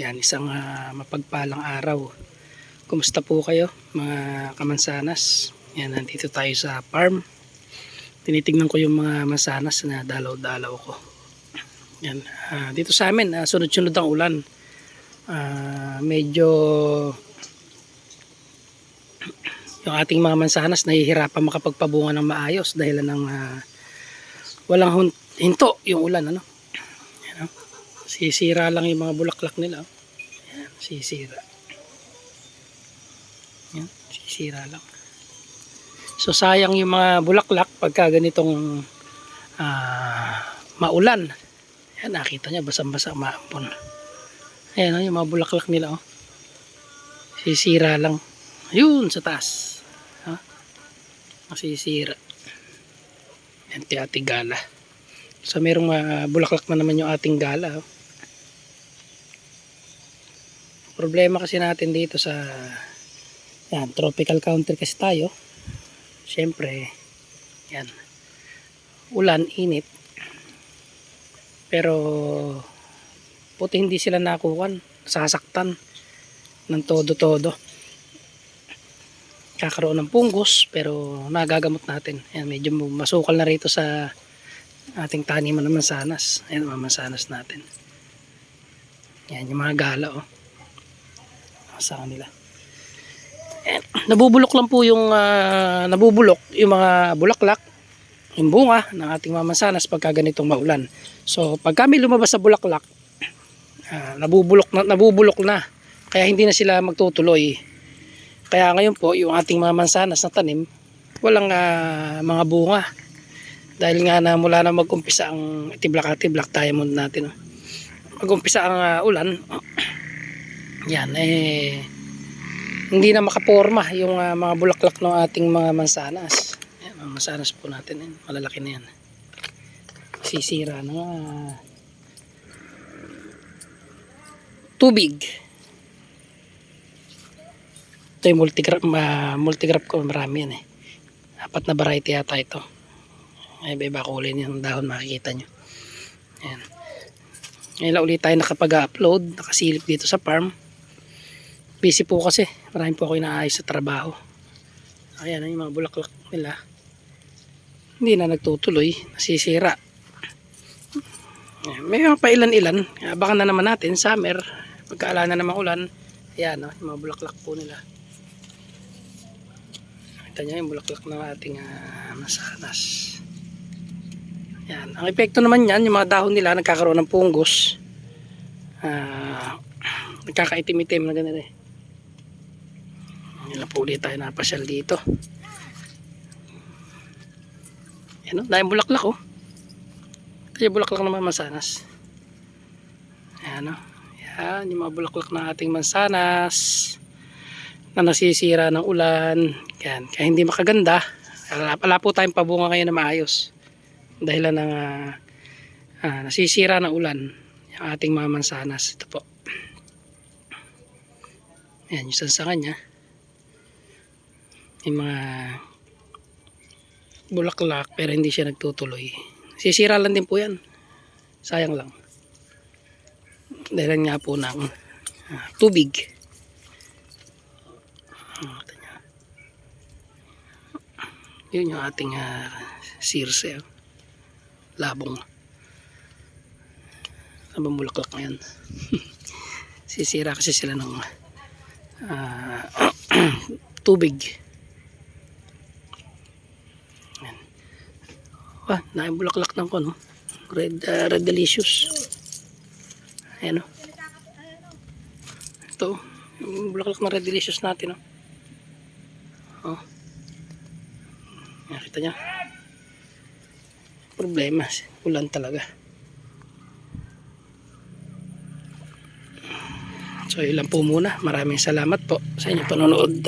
Yan, isang ah, mapagpalang araw. Kumusta po kayo mga kamansanas? Yan, nandito tayo sa farm. Tinitignan ko yung mga mansanas na dalaw-dalaw ko. Yan, ah, dito sa amin, ah, sunod-sunod ang ulan. Ah, medyo yung ating mga mansanas nahihirapan makapagpabunga ng maayos dahil ng ah, walang hinto yung ulan ano. Sisira lang yung mga bulaklak nila oh. Yan, sisira Yan, sisira lang so sayang yung mga bulaklak pagka ganitong ah, maulan yan nakita niya basang-basa maampon ayan oh, yung mga bulaklak nila oh. sisira lang yun sa taas ha? masisira yan ti ating gala so merong mga bulaklak na naman yung ating gala oh. Problema kasi natin dito sa yan, tropical country kasi tayo. Syempre yan ulan, init. Pero puti hindi sila nakukuhan sasaktan ng todo-todo. Kakaroon ng punggos pero nagagamot natin. Yan, medyo masukal na rito sa ating taniman ng mansanas. Ayan mga mansanas natin. Yan yung mga gala oh sa kanila. Ayan, nabubulok lang po yung ah, nabubulok yung mga bulaklak yung bunga ng ating mga mansanas pagka ganitong maulan. So pag kami lumabas sa bulaklak ah, nabubulok na nabubulok na. Kaya hindi na sila magtutuloy. Kaya ngayon po, yung ating mga mansanas na tanim, walang ah, mga bunga. Dahil nga na mula na mag-umpisa ang tiblak-tiblak diamond natin. Mag-umpisa ang ah, ulan, yan eh, hindi na makaporma yung ah, mga bulaklak ng ating mga mansanas. Yan, mga mansanas po natin, yan, malalaki na yan. Sisira na nga. Tubig. Ito yung multigraph, uh, multigraph ko, marami yan eh. Apat na variety yata ito. Ay, iba-iba kulay niya ng dahon, makikita nyo. Ayan. Ngayon ulit tayo nakapag-upload, nakasilip dito sa farm. Busy po kasi, marami po ako inaayos sa trabaho. Ayan, yung mga bulaklak nila. Hindi na nagtutuloy, nasisira. Ayan, may mga pailan-ilan, baka na naman natin, summer, pagkaala na naman ulan, ayan, oh, yung mga bulaklak po nila. Kita nyo yung bulaklak ng ating uh, masanas. Yan. Ang epekto naman yan, yung mga dahon nila nagkakaroon ng punggos. Uh, nagkakaitim-itim na ganun eh. Yan po ulit tayo napasyal dito. Yan o, dahil bulaklak oh. Ito yung bulaklak mga mansanas. Yan o. Yan, yung mga bulaklak ng ating mansanas na nasisira ng ulan. Yan. Kaya hindi makaganda. Wala po tayong pabunga ngayon na maayos. Dahil ng uh, uh, nasisira ng ulan yung ating mga mansanas. Ito po. Yan, yung sansa kanya. Yung mga bulaklak pero hindi siya nagtutuloy. Sisira lang din po yan. Sayang lang. Dahil nga po ng uh, tubig. Yun yung ating uh, sirse. oh. Labong. Labong bulaklak ngayon. Sisira kasi sila ng ah, tubig. Ah, naing bulaklak ng ko, no? Red, ah, red delicious. Ayan, oh. Ito, yung bulaklak na red delicious natin, oh. Oh. Nakita niya. Problema, ulan talaga. So ilan po muna. Maraming salamat po sa inyong panonood.